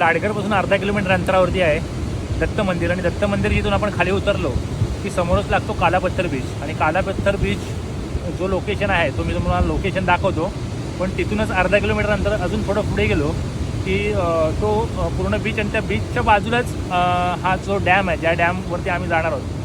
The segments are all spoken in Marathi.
लाडगडपासून अर्धा किलोमीटर अंतरावरती आहे. दत्त मंदिर आणि दत्त मंदिर जिथून आपण खाली उतरलो की समोरच लागतो कालापत्थर बीच आणि कालापत्थर बीच जो लोकेशन आहे तो मी तुम्हाला लोकेशन दाखवतो. पण तिथूनच अर्धा किलोमीटर अंतर अजून थोडं पुढे गेलो की तो पूर्ण बीच आणि त्या बीचच्या बाजूलाच हा जो डॅम आहे ज्या डॅमवरती आम्ही जाणार आहोत.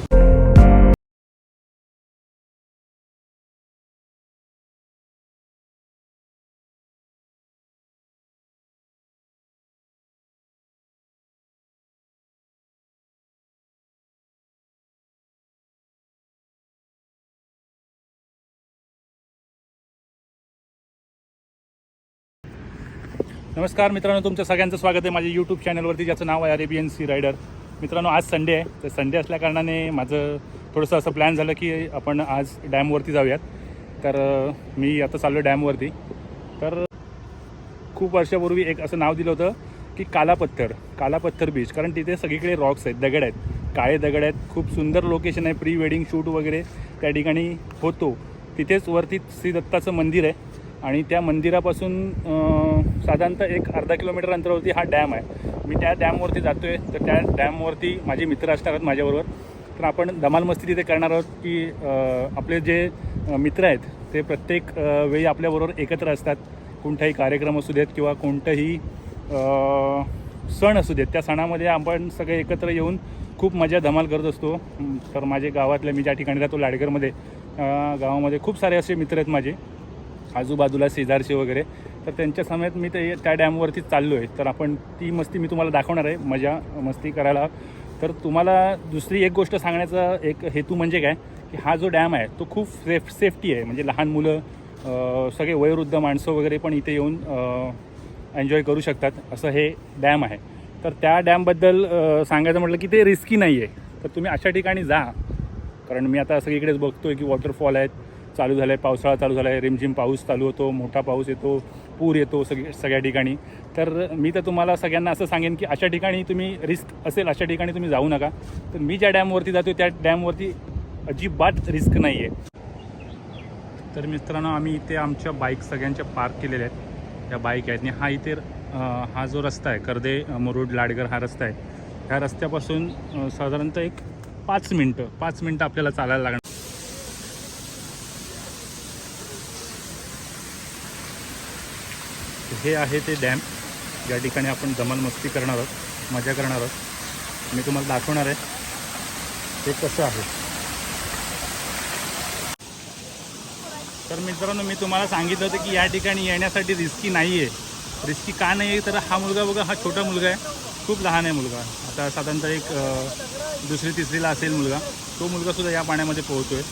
नमस्कार मित्रांनो तुमचं सगळ्यांचं स्वागत आहे माझ्या यूट्यूब चॅनलवरती ज्याचं नाव आहे अरेबियन सी रायडर मित्रांनो आज संडे आहे तर संडे असल्याकारणाने माझं थोडंसं असं प्लॅन झालं की आपण आज डॅमवरती जाऊयात. तर मी आता चाललो डॅमवरती तर खूप वर्षापूर्वी एक असं नाव दिलं होतं की कालापत्थर कालापत्थर बीच कारण तिथे सगळीकडे रॉक्स आहेत दगड आहेत काळे दगड आहेत खूप सुंदर लोकेशन आहे प्री वेडिंग शूट वगैरे त्या ठिकाणी होतो. तिथेच वरती श्री दत्ताचं मंदिर आहे. आणि त्या मंदिरापासून साधारणतः एक अर्धा किलोमीटर अंतरावरती हा डॅम आहे. मी त्या डॅमवरती जातो आहे तर त्या डॅमवरती माझे मित्र असणार आहेत माझ्याबरोबर. तर आपण धमाल मस्ती तिथे करणार आहोत की आपले जे मित्र आहेत ते प्रत्येक वेळी आपल्याबरोबर एकत्र असतात. कोणताही कार्यक्रम असू देत किंवा कोणतंही सण असू देत त्या सणामध्ये आपण सगळे एकत्र येऊन खूप मजा धमाल करत असतो. तर माझे गावातले मी ज्या ठिकाणी राहतो लाडगरमध्ये गावामध्ये खूप सारे असे मित्र आहेत माझे. आजूबाजूला शेजारचे वगैरे तर त्यांच्या समेत मी ते त्या डॅमवरती चाललो आहे तर आपण ती मस्ती मी तुम्हाला दाखवणार आहे मजा मस्ती करायला. तर तुम्हाला दुसरी एक गोष्ट सांगण्याचा एक हेतू म्हणजे काय की हा जो डॅम आहे तो खूप सेफ सेफ्टी आहे. म्हणजे लहान मुलं सगळे वयोवृद्ध माणसं वगैरे पण इथे येऊन एन्जॉय करू शकतात असं हे डॅम आहे. तर त्या डॅमबद्दल सांगायचं म्हटलं की ते रिस्की नाही आहे तर तुम्ही अशा ठिकाणी जा. कारण मी आता सगळीकडेच आहे की वॉटरफॉल आहेत चालू झालं आहे पावसाळा चालू झाला आहे रिमझिम पाऊस चालू होतो मोठा पाऊस येतो पूर येतो सगळी सगळ्या ठिकाणी. तर मी तर तुम्हाला सगळ्यांना असं सांगेन की अशा ठिकाणी तुम्ही रिस्क असेल अशा ठिकाणी तुम्ही जाऊ नका. तर मी ज्या डॅमवरती जातो त्या डॅमवरती अजिबात रिस्क नाही आहे तर मित्रांनो आम्ही इथे आमच्या बाईक सगळ्यांच्या पार्क केलेल्या आहेत. त्या बाईक आहेत. आणि हा इथे हा जो रस्ता आहे कर्दे मुरुड लाडगर हा रस्ता आहे. ह्या रस्त्यापासून साधारणतः एक पाच मिनटं पाच मिनटं आपल्याला चालायला लागणार. हे आहे ते डॅम. ज्या ठिकाणी आपण धमाल मस्ती करणार आहोत मजा करणार आहोत. मी तुम्हाला दाखवणार आहे. ते कसं आहे? तर मित्रांनो मी तुम्हाला सांगितलं होतं की या ठिकाणी येण्यासाठी रिस्की नाही आहे रिस्की का नाही आहे तर हा मुलगा बघा हा छोटा मुलगा आहे. खूप लहान आहे मुलगा. आता साधारणतः एक दुसरी तिसरीला असेल मुलगा. तो मुलगासुद्धा या पाण्यामध्ये पोहतो आहे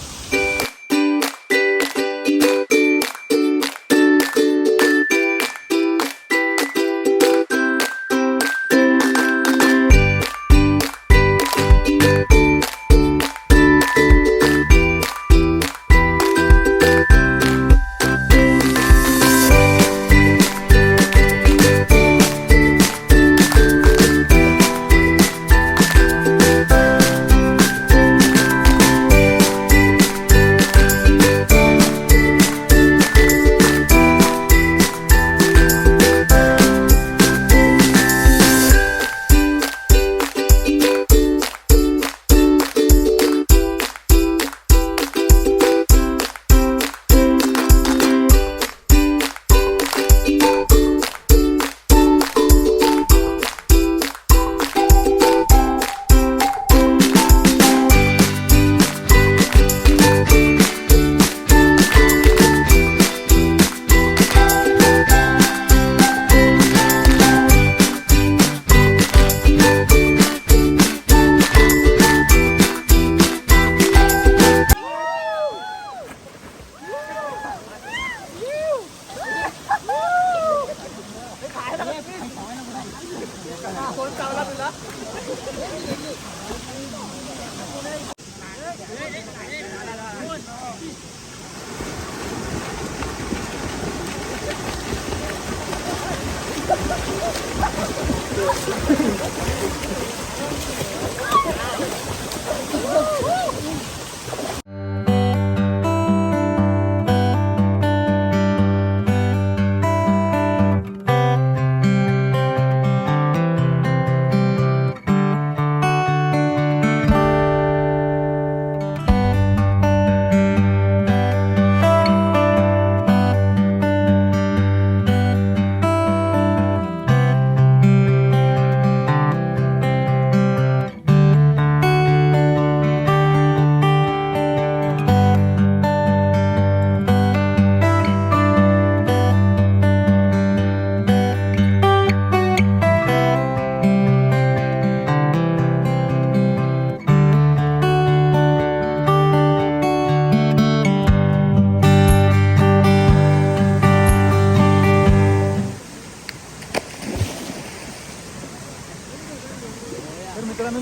フフフ。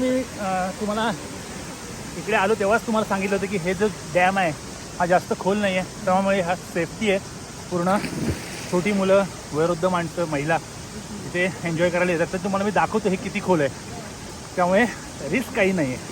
मी तुम्हाला इकडे आलो तेव्हाच तुम्हाला सांगितलं होतं की हे जो डॅम आहे हा जास्त खोल नाही आहे. त्यामुळे हा सेफ्टी आहे. पूर्ण छोटी मुलं वयोवृद्ध माणसं महिला इथे एन्जॉय करायला येतात. तर तुम्हाला मी दाखवतो हे किती खोल आहे. त्यामुळे रिस्क काही नाही आहे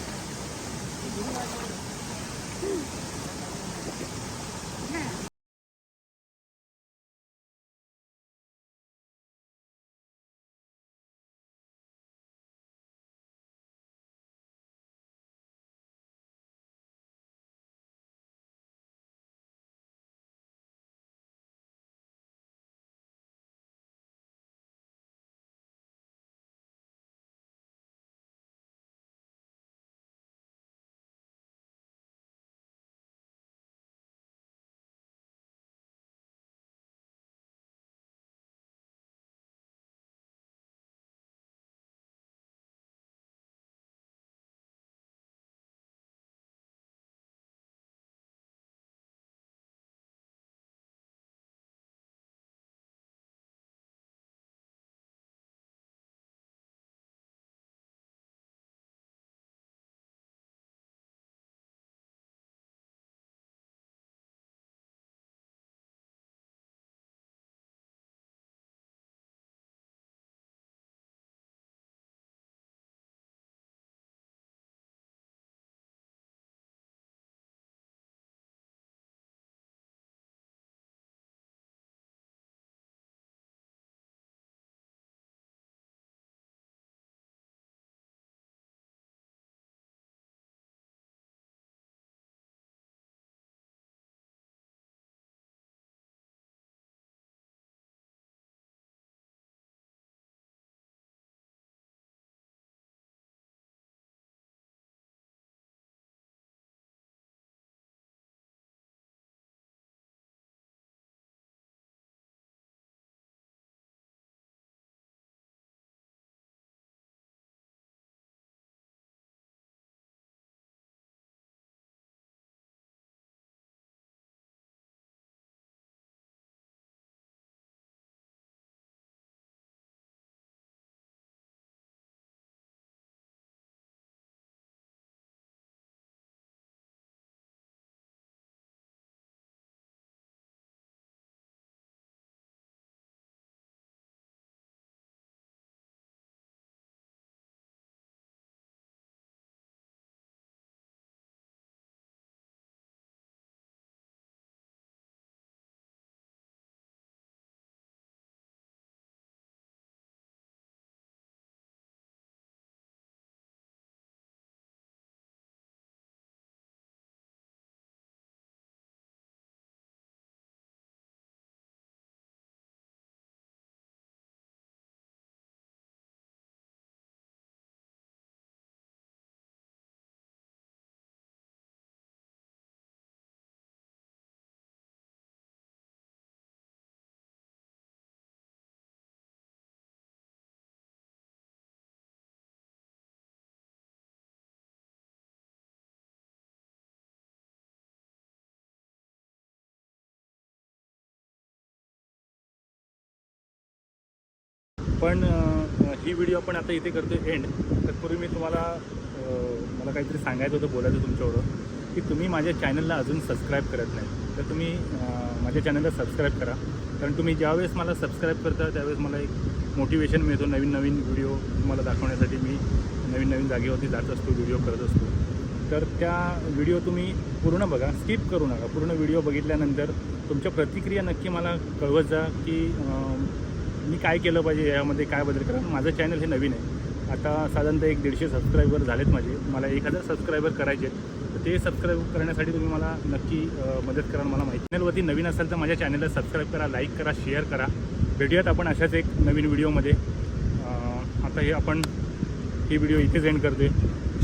पण ही व्हिडिओ आपण आता इथे करतो एंड तत्पूर्वी मी तुम्हाला मला काहीतरी सांगायचं होतं बोलायचं तुमच्याबरोबर की तुम्ही माझ्या चॅनलला अजून सबस्क्राईब करत नाही. तर तुम्ही माझ्या चॅनलला सबस्क्राईब करा. कारण तुम्ही ज्यावेळेस मला सबस्क्राईब करता त्यावेळेस मला एक मोटिवेशन मिळतो नवीन नवीन व्हिडिओ तुम्हाला दाखवण्यासाठी. मी नवीन नवीन जागेवरती जात असतो व्हिडिओ करत असतो. तर त्या व्हिडिओ तुम्ही पूर्ण बघा. स्किप करू नका. पूर्ण व्हिडिओ बघितल्यानंतर तुमच्या प्रतिक्रिया नक्की मला कळवत जा की मी काय केलं पाहिजे यामध्ये काय बदल करा माझं चॅनल हे नवीन आहे. आता साधारणतः एक दीडशे सबस्क्रायबर झालेत माझे. मला एक हजार सबस्क्रायबर करायचे आहेत. तर ते सबस्क्राईब करण्यासाठी तुम्ही मला नक्की मदत करा मला माहिती. चॅनलवरती नवीन असाल तर माझ्या चॅनलला सबस्क्राईब करा लाईक करा शेअर करा. भेटूयात आपण अशाच एक नवीन व्हिडिओमध्ये आता हे आपण ही व्हिडिओ इथेच एंड करते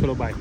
चलो बाय